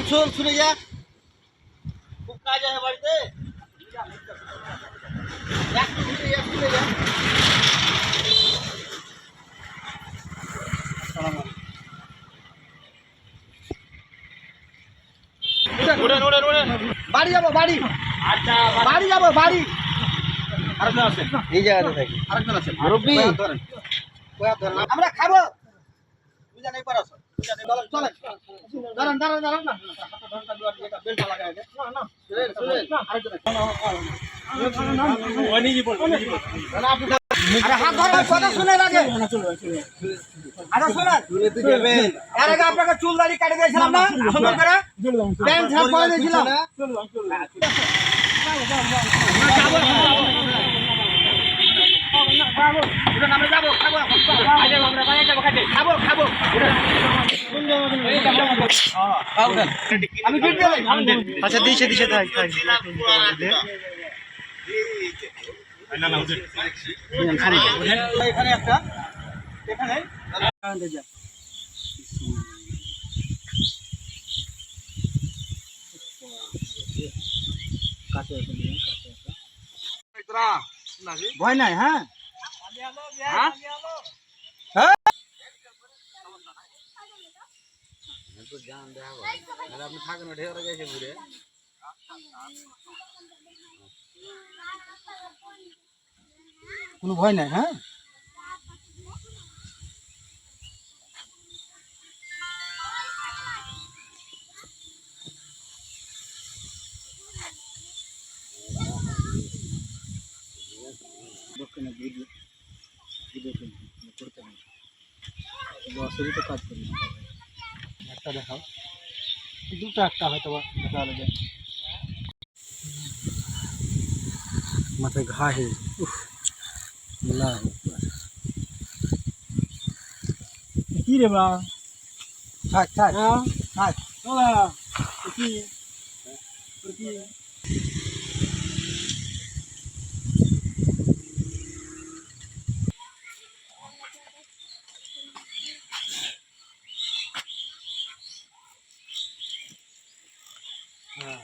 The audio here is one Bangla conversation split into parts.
শোন শোন শুনে যা। খুব কাজ আছে বাড়িতে। বাড়ি যাব বাড়ি। আচ্ছা বাড়ি। যাব বাড়ি। আরেকজন আছেন এই জায়গাতে থাকি। আরেকজন ধরেন। আমরা খাব। বুঝা নেই পারো আপনাকে চুল দাড়ি কাটে দিয়েছিলাম না সুন্দর করে প্যান্ট শার্ট পরে দিয়েছিলাম উঠুন, আমরা যাব খাব এখন। খাব খাব উঠুন। আমি ফিট দিয়ে দেই। আচ্ছা দিছে দিছে থাক থাক না না উঠেন এখানে একটা এখানে ভয় নাই হ্যাঁ হ্যাঁ? কোনো ভয় নাই হ্যাঁ দক্ষিণে ভিডিও ভিডিও করতে হবে বছরই তো কাজ করি একটা দেখাও। দুটো একটা হয়তো দেখা হলে যায় মাথায় ঘা হয়ে আল্লাহ কি রে বা? থাক থাক। থাক। কি? ಹಾಂ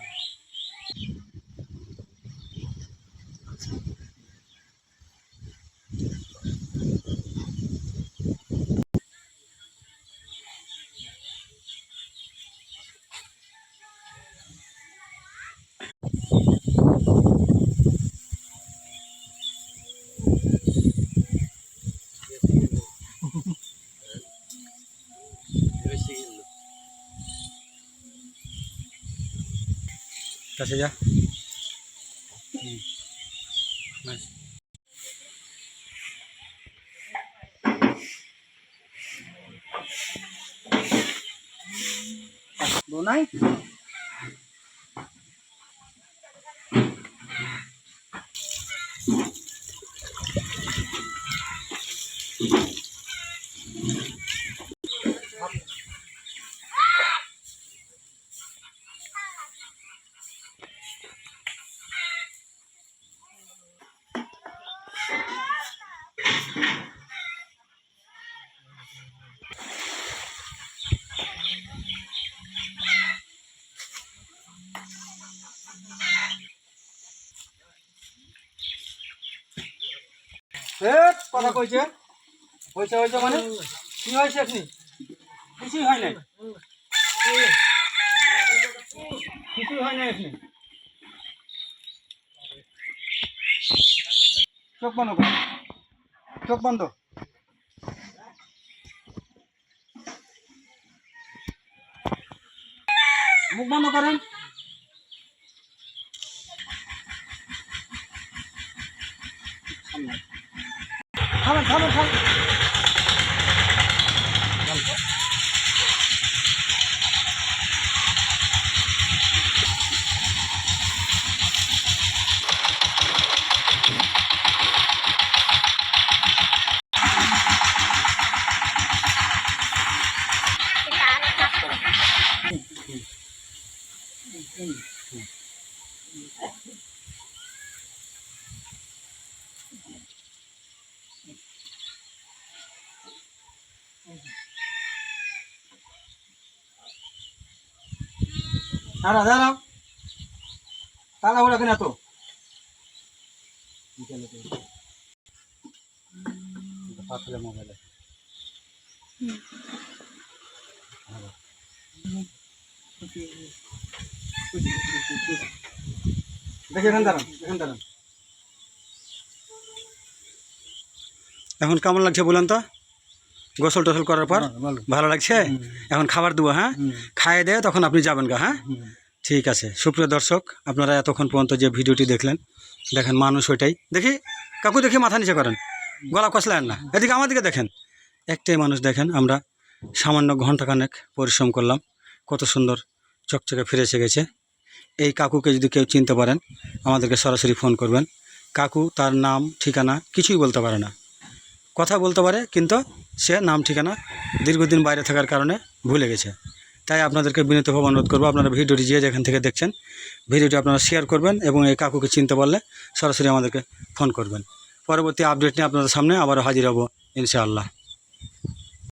কাছে যা নাই কথা কইছে? হয়েছে হয়েছে মানে? কি হয়েছে আপনি কিছুই হয় নাই? কিছুই হয় নাই আপনি চোখ বন্ধ করো। চোখ বন্ধ। মুখ বন্ধ করেন। থামেন থামেন দাঁড়া দাঁড়াও। তাড়াহুড়া কেন তো দাঁড়ান। এখন কেমন লাগছে বলেন তো? গোসল টোসল করার পর? ভালো লাগছে? এখন খাবার দেবো হ্যাঁ? খাইয়ে দেয় তখন আপনি যাবেন গা হ্যাঁ? ঠিক আছে। সুপ্রিয় দর্শক আপনারা এতক্ষণ পর্যন্ত যে ভিডিওটি দেখলেন দেখেন মানুষ ওইটাই। দেখি কাকু দেখি মাথা নিচে করেন। গলা কষলেন না। এদিকে আমাদেরকে দেখেন। একটাই মানুষ দেখেন আমরা সামান্য ঘন্টাখানেক পরিশ্রম করলাম। কত সুন্দর চকচকে ফিরে এসে গেছে। এই কাকুকে যদি কেউ চিনতে পারেন আমাদেরকে সরাসরি ফোন করবেন। কাকু তার নাম ঠিকানা কিছুই বলতে পারে না। কথা বলতে পারে কিন্তু সে নাম ঠিকানা দীর্ঘদিন বাইরে থাকার কারণে ভুলে গেছে। তাই আপনাদেরকে বিনীতভাবে অনুরোধ করব, আপনারা ভিডিওটি যে যেখান থেকে দেখছেন, ভিডিওটি আপনারা শেয়ার করবেন এবং এই কাকুকে চিনতে পারলে সরাসরি আমাদেরকে ফোন করবেন। পরবর্তী আপডেট নিয়ে আপনাদের সামনে আবারও হাজির হব, ইনশাআল্লাহ।